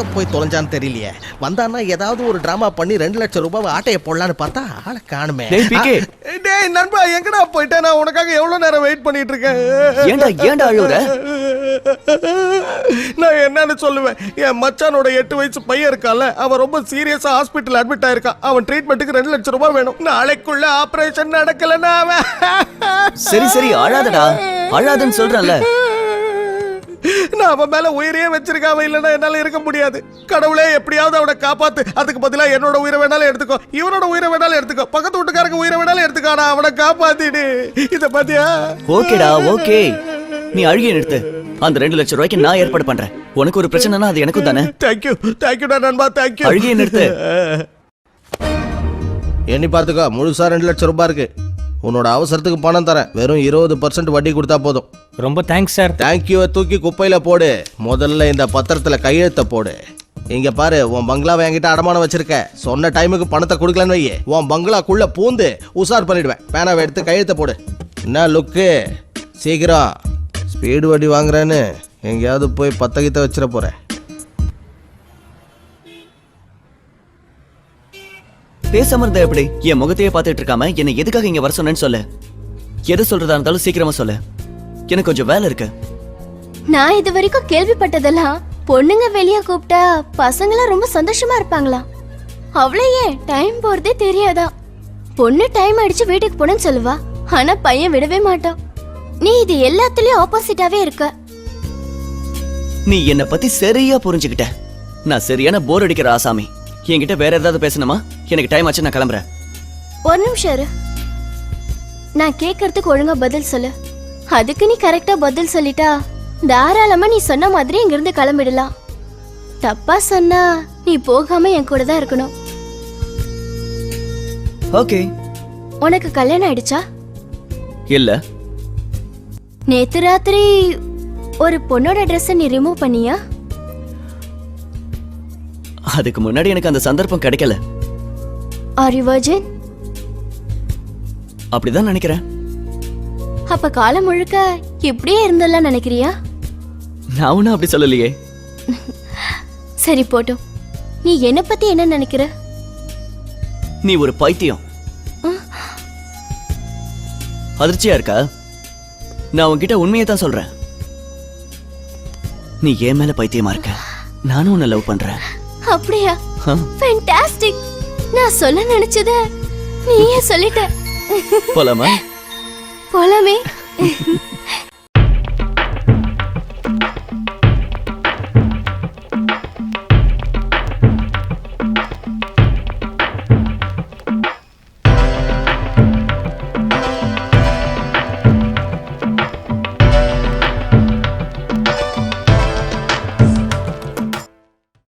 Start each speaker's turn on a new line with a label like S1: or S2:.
S1: எங்க போய் தொலைஞ்சான்னு தெரியலையே. வந்தான்னா ஏதாவது ஒரு டிராமா பண்ணி ரெண்டு லட்சம் ரூபாய் ஆட்டைய போடலான்னு பார்த்தா ஆளை காணுமே.
S2: டேய்,
S1: நண்பா எங்கடா போயிட்டேன்? நான் உனக்காக எவ்வளவு நேரம் வெயிட் பண்ணிட்டு இருக்கேன்?
S2: ஏன்டா ஏன்டா அழுவுற?
S1: நான் என்னன்னு சொல்லுவேன். என் மச்சானோட எட்டு வயசு பையன் இருக்கான்ல அவன் ரொம்ப சீரியஸா ஹாஸ்பிட்டல் அட்மிட் ஆயிருக்கான். அவன் ட்ரீட்மெண்ட்டுக்கு ரெண்டு லட்சம் ரூபாய் வேணும். நாளைக்குள்ள ஆபரேஷன் நடக்கலன்னா அவன்.
S2: சரி சரி அழாதடா அழாதன்னு சொல்றேன்ல.
S1: நான் அவன் மேல உயிரையே வச்சிருக்கான் அவன் இல்லைன்னா என்னால இருக்க முடியாது. கடவுளே எப்படியாவது அவனை காப்பாத்து. அதுக்கு பதிலா என்னோட உயிரை வேணாலும் எடுத்துக்கோ. இவனோட உயிரை வேணாலும் எடுத்துக்கோ. பக்கத்து வீட்டுக்காரங்க உயிரை வேணாலும் எடுத்துக்கோ. நான் அவனை காப்பாத்திடு. இத பாத்தியா?
S2: ஓகேடா ஓகே. நீ அழுகிய நிறுத்து. அந்த ரெண்டு லட்சம் ரூபாய்க்கு நான் ஏற்பாடு பண்றேன். உனக்கு ஒரு பிரச்சனைனா அது எனக்கும் தானே?
S1: தேங்க்யூ தேங்க்யூடா நண்பா. தேங்க்யூ
S2: அழுகிய நிறுத்து.
S1: எண்ணி பார்த்துக்கோ. முழுசா ரெண்டு லட்சம் ரூபாய் இருக்கு. உன்னோட அவசரத்துக்கு பணம் தரேன். வெறும் இருபது பர்சன்ட் வட்டி கொடுத்தா போதும்.
S3: ரொம்ப தேங்க்ஸ் சார்
S1: தேங்க்யூவை தூக்கி குப்பையில போடு. முதல்ல இந்த பத்திரத்துல கையெழுத்த போடு. இங்க பாரு உன் பங்களாவை என்கிட்ட அடமானம் வச்சிருக்க. சொன்ன டைமுக்கு பணத்தை கொடுக்கலன்னு வையே. உன் பங்களாக்குள்ள பூந்து உசார் பண்ணிடுவேன். பேனாவை எடுத்து கையெழுத்த போடு. என்ன லுக்கு சீக்கிரம். ஸ்பீடு வட்டி வாங்குறேன்னு எங்கேயாவது போய் பத்த கித்த வச்சிட போறேன்.
S2: பேசாம இருந்தா எப்படி என் முகத்தையே பார்த்துட்டு இருக்காம என்னை எதுக்காக இங்க வர சொன்னேன்னு சொல்லு. எது சொல்றதா இருந்தாலும் சீக்கிரமா சொல்லு. எனக்கு கொஞ்சம் வேலை இருக்கு.
S4: நான் இது வரைக்கும் கேள்விப்பட்டதெல்லாம் பொண்ணுங்க வெளிய கூப்பிட்டா பசங்களாம் ரொம்ப சந்தோஷமா இருப்பாங்களாம் அவ்வளோ ஏன் டைம் போறதே தெரியாதா? பொண்ணு டைம் ஆயிடுச்சு வீட்டுக்கு போனேன்னு சொல்லுவா ஆனா பையன் விடவே மாட்டான். நீ இது எல்லாத்துலயும் ஆப்போசிட்டாவே இருக்க.
S2: நீ என்னை பத்தி சரியா புரிஞ்சுக்கிட்ட. நான் சரியான போர் அடிக்கிற ஆசாமி. என்கிட்ட வேற ஏதாவது பேசணுமா? எனக்கு டைம் ஆச்சு நான் கிளம்புறேன்.
S4: ஒரு நிமிஷம் இரு. நான் கேட்கறதுக்கு ஒழுங்கா பதில் சொல்லு. அதுக்கு நீ கரெக்டா பதில் சொல்லிட்டா தாராளமா நீ சொன்ன மாதிரி இங்கிருந்து கிளம்பிடலாம். தப்பா சொன்னா நீ போகாம என் கூட தான் இருக்கணும்.
S2: ஓகே.
S4: உனக்கு கல்யாணம் ஆயிடுச்சா?
S2: இல்ல.
S4: நேத்து ராத்திரி ஒரு பொண்ணோட ட்ரெஸ்ஸை நீ ரிமூவ் பண்ணியா?
S2: அதுக்கு முன்னாடி எனக்கு அந்த சந்தர்ப்பம் கிடைக்கல.
S4: ஆர் யூ வர்ஜின்
S2: அப்படிதான் நினைக்கிறேன்.
S4: அப்ப காலம் முழுக்க இப்படியே இருந்தெல்லாம் நினைக்கிறியா?
S2: நான் ஒன்னும் அப்படி சொல்லலையே.
S4: சரி போட்டும். நீ என்ன பத்தி என்ன நினைக்கிற?
S2: நீ ஒரு பைத்தியம். அதிர்ச்சியா இருக்கா? நான் உன்கிட்ட உண்மையை தான் சொல்றேன். நீ ஏன் மேல பைத்தியமா இருக்க? நானும் உன்னை லவ் பண்றேன்.
S4: அப்படியா?
S2: ஆ,
S4: ஃபேண்டாஸ்டிக் நான் சொல்ல நினைச்சத நீயே சொல்லிட்ட.
S2: போலாமா?
S4: போலாமே.